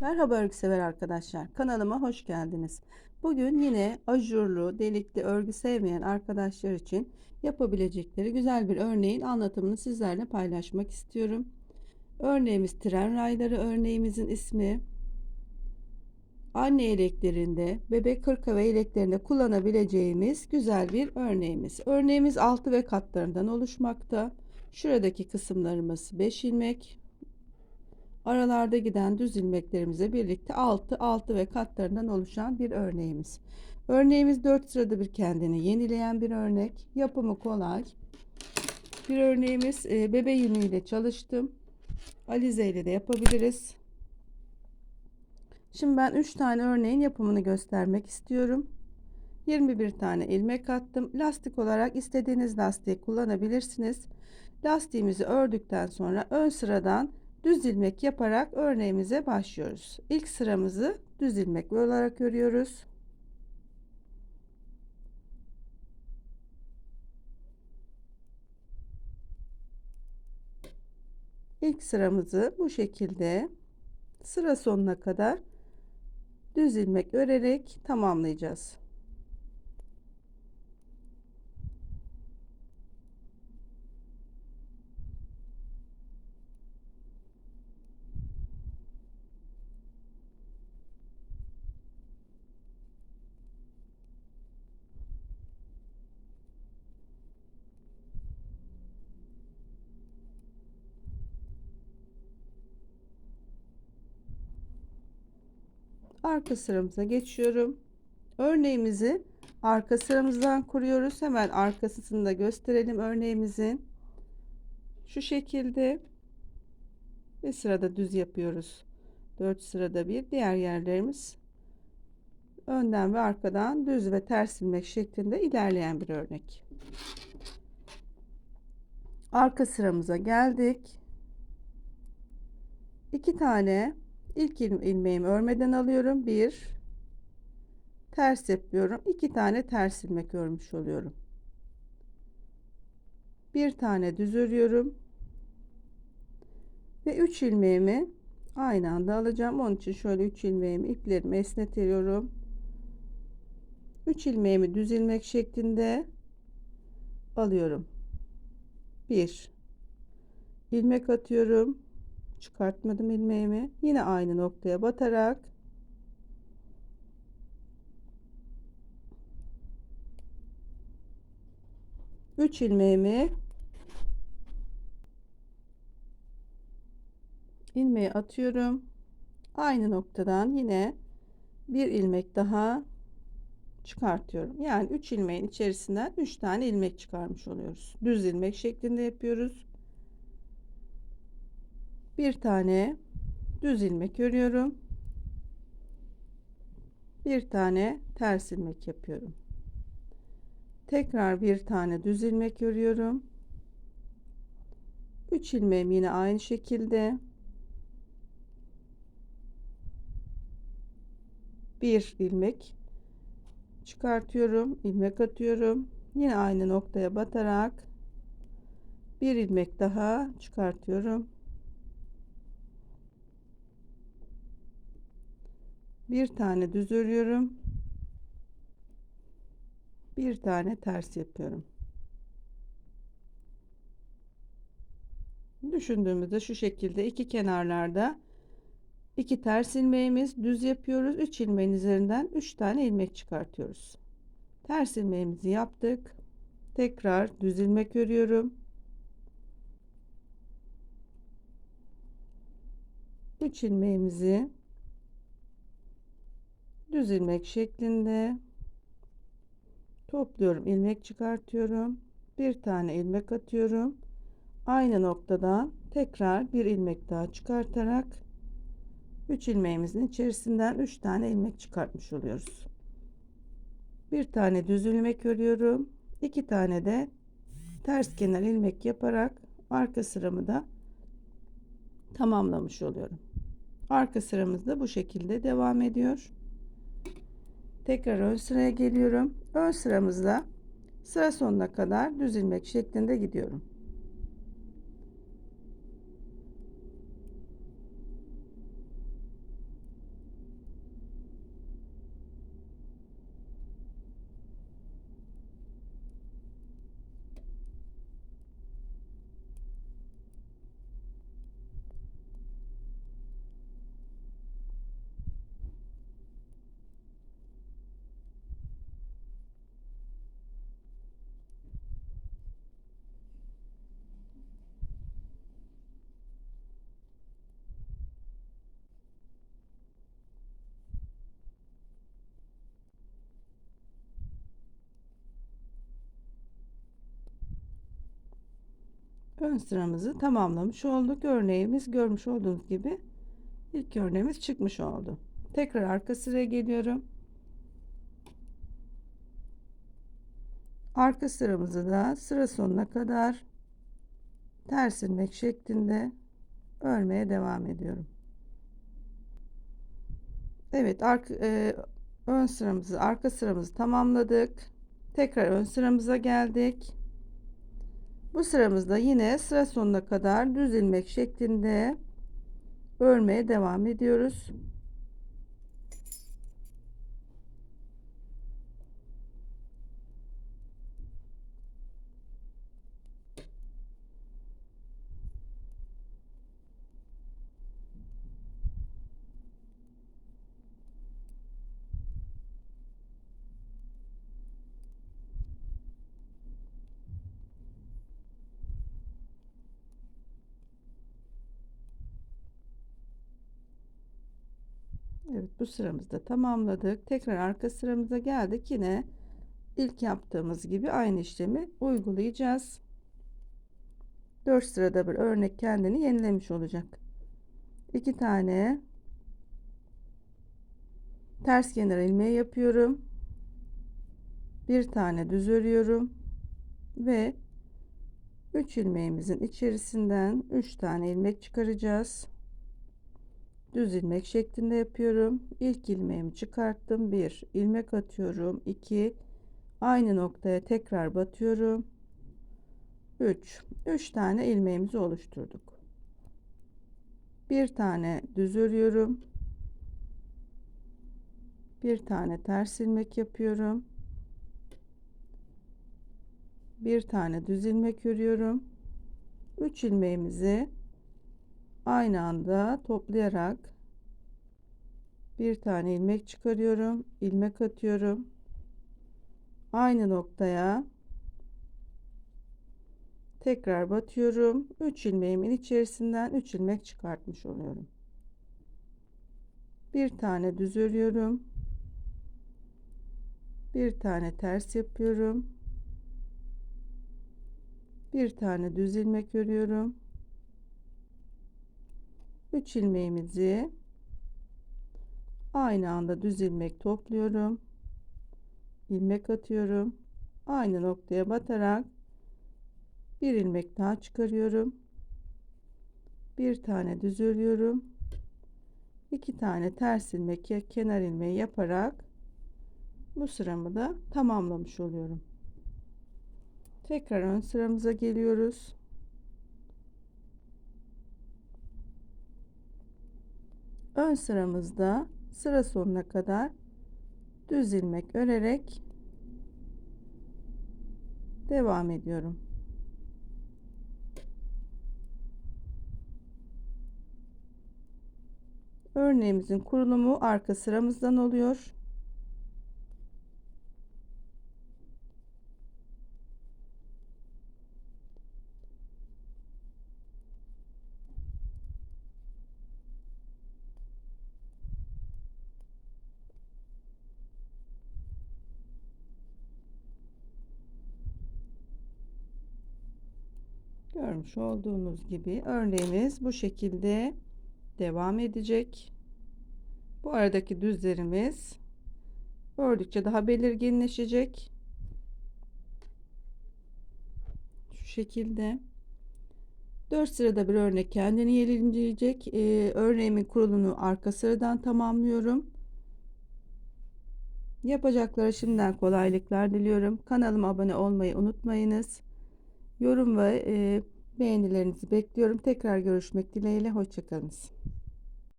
Merhaba örgüsever arkadaşlar. Kanalıma hoş geldiniz. Bugün yine ajurlu, delikli örgü sevmeyen arkadaşlar için yapabilecekleri güzel bir örneğin anlatımını sizlerle paylaşmak istiyorum. Örneğimiz tren rayları örneğimizin ismi. Anne eleklerinde, bebek kırka ve eleklerinde kullanabileceğimiz güzel bir örneğimiz. Örneğimiz altı ve katlarından oluşmakta. Şuradaki kısımlarımız 5 ilmek, aralarda giden düz ilmeklerimize birlikte 6 6 ve katlarından oluşan bir örneğimiz. Örneğimiz 4 sırada bir kendini yenileyen bir örnek. Yapımı kolay. Bir örneğimiz e, bebe yünüyle çalıştım. Alize ile de yapabiliriz. Şimdi ben 3 tane örneğin yapımını göstermek istiyorum. 21 tane ilmek attım. Lastik olarak istediğiniz lastiği kullanabilirsiniz. Lastiğimizi ördükten sonra ön sıradan düz ilmek yaparak örneğimize başlıyoruz. İlk sıramızı düz ilmek olarak örüyoruz. İlk sıramızı bu şekilde sıra sonuna kadar düz ilmek örerek tamamlayacağız. Arka sıramıza geçiyorum. Örneğimizi arka sıramızdan kuruyoruz. Hemen arkasını da gösterelim örneğimizin. Şu şekilde bir sırada düz yapıyoruz. 4 sırada bir diğer yerlerimiz önden ve arkadan düz ve ters ilmek şeklinde ilerleyen bir örnek. Arka sıramıza geldik. 2 tane İlk ilmeğimi örmeden alıyorum. Bir ters yapıyorum. iki tane ters ilmek örmüş oluyorum. Bir tane düz örüyorum. Ve 3 ilmeğimi aynı anda alacağım. Onun için şöyle 3 ilmeğimi iplerimi esnetiyorum. 3 ilmeğimi düz ilmek şeklinde alıyorum. 1 ilmek atıyorum çıkartmadım ilmeğimi. Yine aynı noktaya batarak. Üç ilmeğimi ilmeği atıyorum. Aynı noktadan yine bir ilmek daha çıkartıyorum. Yani 3 ilmeğin içerisinden 3 tane ilmek çıkarmış oluyoruz. Düz ilmek şeklinde yapıyoruz bir tane düz ilmek örüyorum. Bir tane ters ilmek yapıyorum. Tekrar bir tane düz ilmek örüyorum. 3 ilmeğim yine aynı şekilde. Bir ilmek çıkartıyorum ilmek atıyorum. Yine aynı noktaya batarak bir ilmek daha çıkartıyorum bir tane düz örüyorum. Bir tane ters yapıyorum. Düşündüğümüzde şu şekilde iki kenarlarda iki ters ilmeğimiz düz yapıyoruz. 3 ilmeğin üzerinden 3 tane ilmek çıkartıyoruz. Ters ilmeğimizi yaptık. Tekrar düz ilmek örüyorum. 3 ilmeğimizi düz ilmek şeklinde topluyorum. İlmek çıkartıyorum. Bir tane ilmek atıyorum. Aynı noktadan tekrar bir ilmek daha çıkartarak 3 ilmeğimizin içerisinden 3 tane ilmek çıkartmış oluyoruz. Bir tane düz ilmek örüyorum. İki tane de ters kenar ilmek yaparak arka sıramı da tamamlamış oluyorum. Arka sıramızda bu şekilde devam ediyor tekrar ön sıraya geliyorum. Ön sıramızda sıra sonuna kadar düz ilmek şeklinde gidiyorum ön sıramızı tamamlamış olduk. Örneğimiz görmüş olduğunuz gibi ilk örneğimiz çıkmış oldu. Tekrar arka sıraya geliyorum. Arka sıramızı da sıra sonuna kadar ters ilmek şeklinde örmeye devam ediyorum. Evet, arka, e, ön sıramızı, arka sıramızı tamamladık. Tekrar ön sıramıza geldik. Bu sıramızda yine sıra sonuna kadar düz ilmek şeklinde örmeye devam ediyoruz. Evet bu sıramızda tamamladık. Tekrar arka sıramıza geldik. Yine ilk yaptığımız gibi aynı işlemi uygulayacağız. 4 sırada bir örnek kendini yenilemiş olacak. 2 tane ters kenar ilmeği yapıyorum. Bir tane düz örüyorum ve 3 ilmeğimizin içerisinden 3 tane ilmek çıkaracağız düz ilmek şeklinde yapıyorum. İlk ilmeğimi çıkarttım. 1 ilmek atıyorum. 2 aynı noktaya tekrar batıyorum. 3 3 tane ilmeğimizi oluşturduk. Bir tane düz örüyorum. Bir tane ters ilmek yapıyorum. Bir tane düz ilmek örüyorum. 3 ilmeğimizi aynı anda toplayarak bir tane ilmek çıkarıyorum ilmek atıyorum. Aynı noktaya tekrar batıyorum. 3 ilmeğimin içerisinden 3 ilmek çıkartmış oluyorum. Bir tane düz örüyorum. Bir tane ters yapıyorum. Bir tane düz ilmek örüyorum 3 ilmeğimizi aynı anda düz ilmek topluyorum. İlmek atıyorum. Aynı noktaya batarak bir ilmek daha çıkarıyorum. Bir tane düz örüyorum. İki tane ters ilmek ya kenar ilmeği yaparak bu sıramı da tamamlamış oluyorum. Tekrar ön sıramıza geliyoruz ön sıramızda sıra sonuna kadar düz ilmek örerek devam ediyorum. Örneğimizin kurulumu arka sıramızdan oluyor. Görmüş olduğunuz gibi örneğimiz bu şekilde devam edecek. Bu aradaki düzlerimiz ördükçe daha belirginleşecek. Şu şekilde. 4 sırada bir örnek kendini yenileyecek. Ee, örneğimin kurulunu arka sıradan tamamlıyorum. Yapacaklara şimdiden kolaylıklar diliyorum. Kanalıma abone olmayı unutmayınız. Yorum ve e, beğenilerinizi bekliyorum. Tekrar görüşmek dileğiyle. Hoşçakalınız.